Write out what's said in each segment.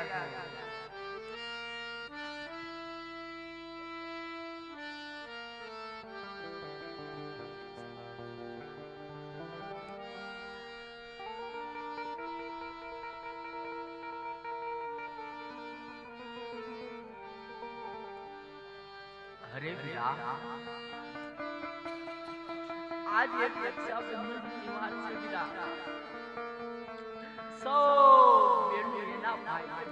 અરે વીરા આજ એક રક્ષાબંધનની વાત છે વીરા સૌ બેનો ભાઈ.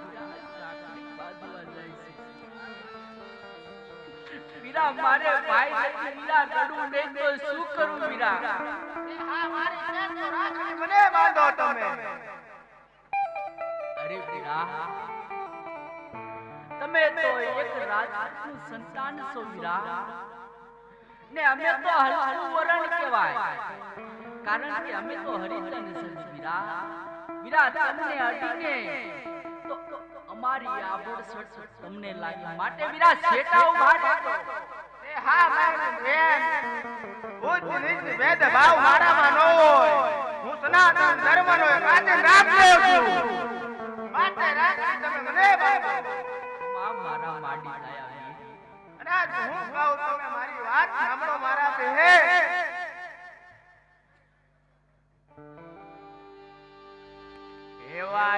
વીરા મારે ભાઈ નથી વીરા રડું નહીં તો શું કરું વીરા મને બાંધો તમે. અરે વીરા તમે તો એક રાજપૂતનું સંતાન છો વીરા ને અમે તો હલકું વરણ કહેવાય. કારણ કે અમે તો હરિજન છે વીરા વીરા તમને અડીને અમારી આબોડ સડસડ તમને લાગી. માટે વીરા શેટા ઊભા રાખો એ હા મારી બેન. ઉચ્ચ નીચ ભેદ ભાવ મારામાં નો હોય. હું સનાતન ધર્મનો એક આદિ રાખ લેવ છું. માટે રાખી તમે મને બાબા મારા માડી વીર. અને આજ હું કહું તમે મારી વાત સાંભળો મારા બેહે એવા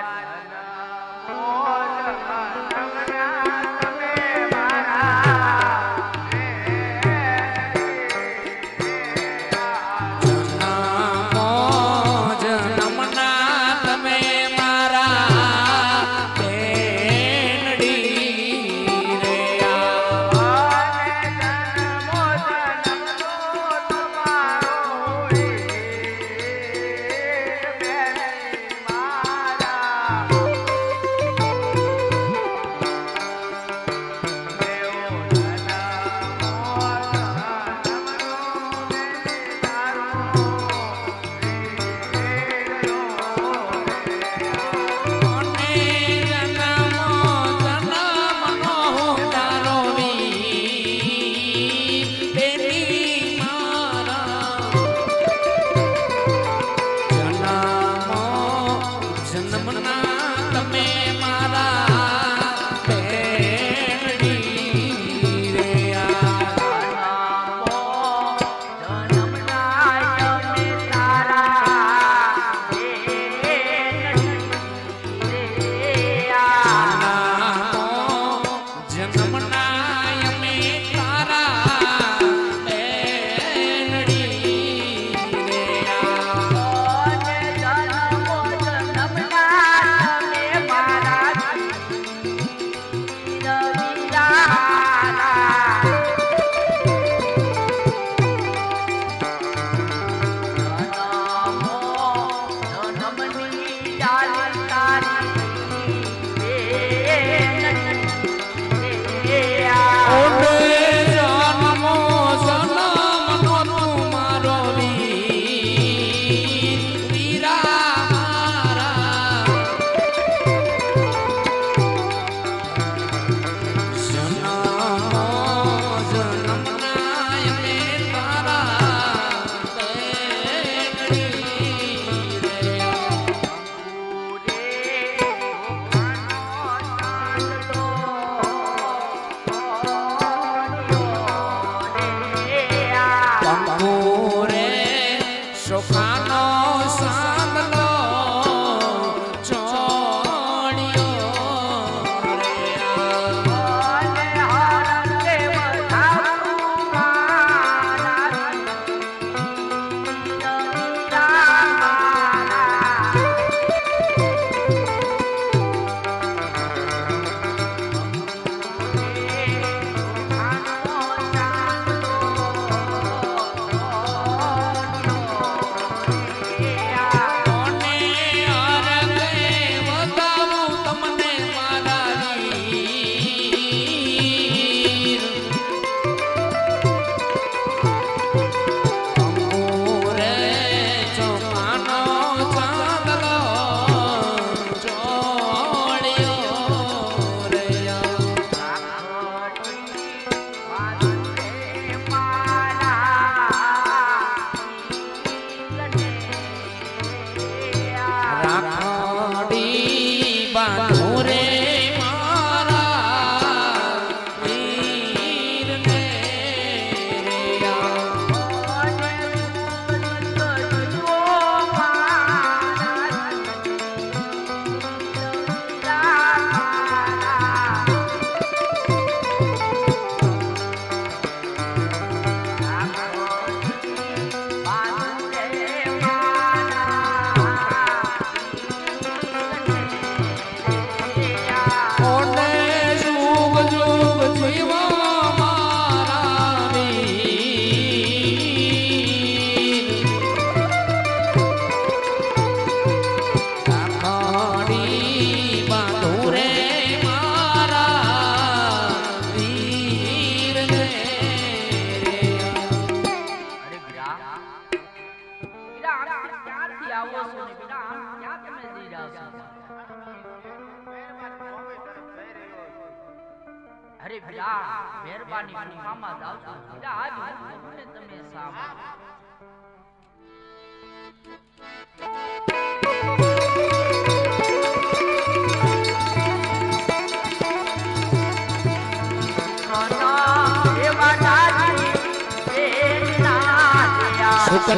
বাবা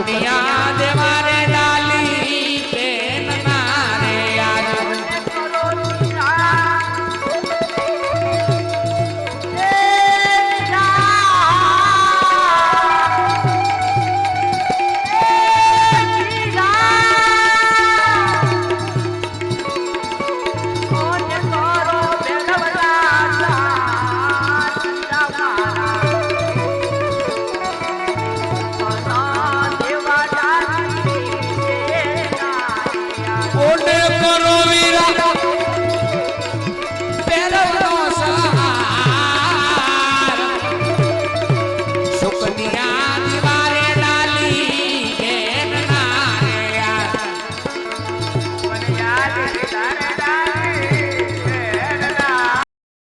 કન્યા દેવા રે